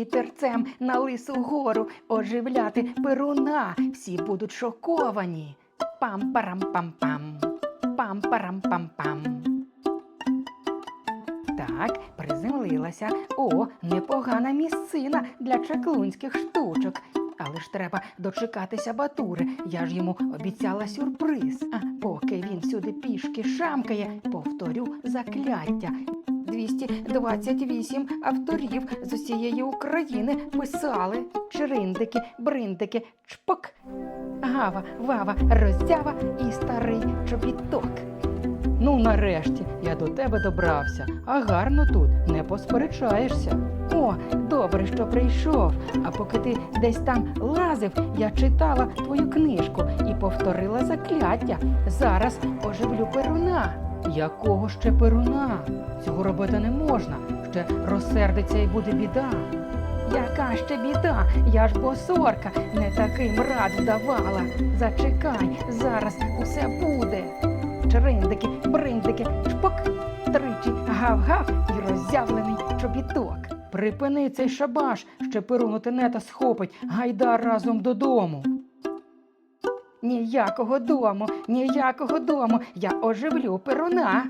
вітерцем на лису гору оживляти перуна. Всі будуть шоковані. Пам-парам-пам-пам. Пам-парам-пам-пам. Так, приземлилася. О, непогана місцина для чаклунських штучок. Але ж треба дочекатися Батури. Я ж йому обіцяла сюрприз. А поки він сюди пішки шамкає, повторю закляття. 228 авторів з усієї України писали чриндики, бриндики, чпок. Гава, вава, роздява і старий чобіток. Ну, нарешті, я до тебе добрався, а гарно тут не посперечаєшся. О, добре, що прийшов. А поки ти десь там лазив, я читала твою книжку і повторила закляття. Зараз оживлю перуна. Якого ще перуна? Цього робити не можна. Ще розсердиться і буде біда. Яка ще біда? Я ж босорка, не таким рад вдавала. Зачекай, зараз усе буде. Чриндики, бриндики, чпок, тричі гав-гав і роззявлений чобіток. Припини цей шабаш, ще перуну тенета схопить, гайда разом додому. Ніякого дому, ніякого дому, я оживлю перуна.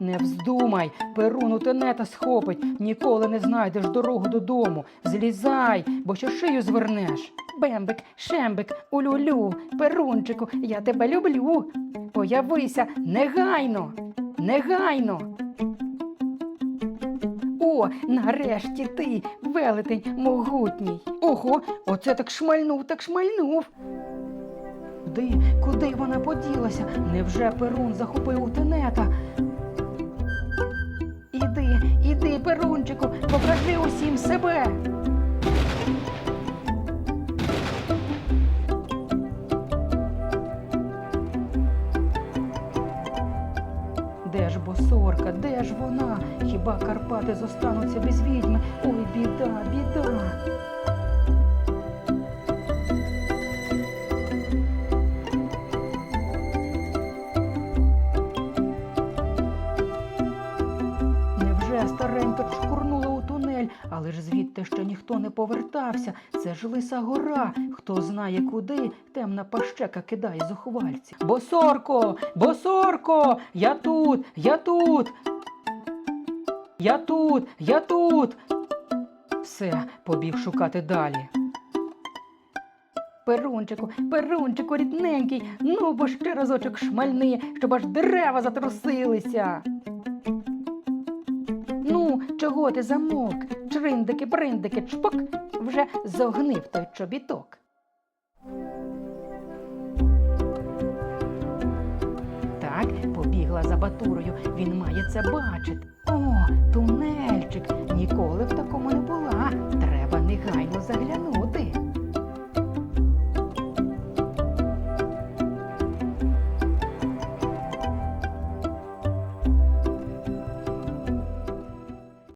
Не вздумай, перуну тенета схопить, ніколи не знайдеш дорогу додому. Злізай, бо що шию звернеш. Бембик, шембик, улюлю, перунчику, я тебе люблю. Появися негайно, негайно. О, нарешті ти, велетень могутній. Ого, оце так шмальнув, так шмальнув. Куди, куди вона поділася? Невже Перун захопив у тенета? Іди, іди, Перунчику, покажи усім себе. Де ж босорка, де ж вона? Хіба Карпати зостануться без відьми? Ой, біда, біда. Але ж звідти ще ніхто не повертався. Це ж лиса гора. Хто знає куди, темна пащека кидає зухвальці. Босорко, босорко, я тут, я тут. Я тут, я тут. Все, побіг шукати далі. Перунчику, перунчику, рідненький, ну бо ще разочок шмальни, щоб аж дерева затрусилися. Чого ти замовк? Чриндики, бриндики, чпок, вже зогнив той чобіток. Так, побігла за батурою. Він має це бачити. О, тунельчик. Ніколи в такому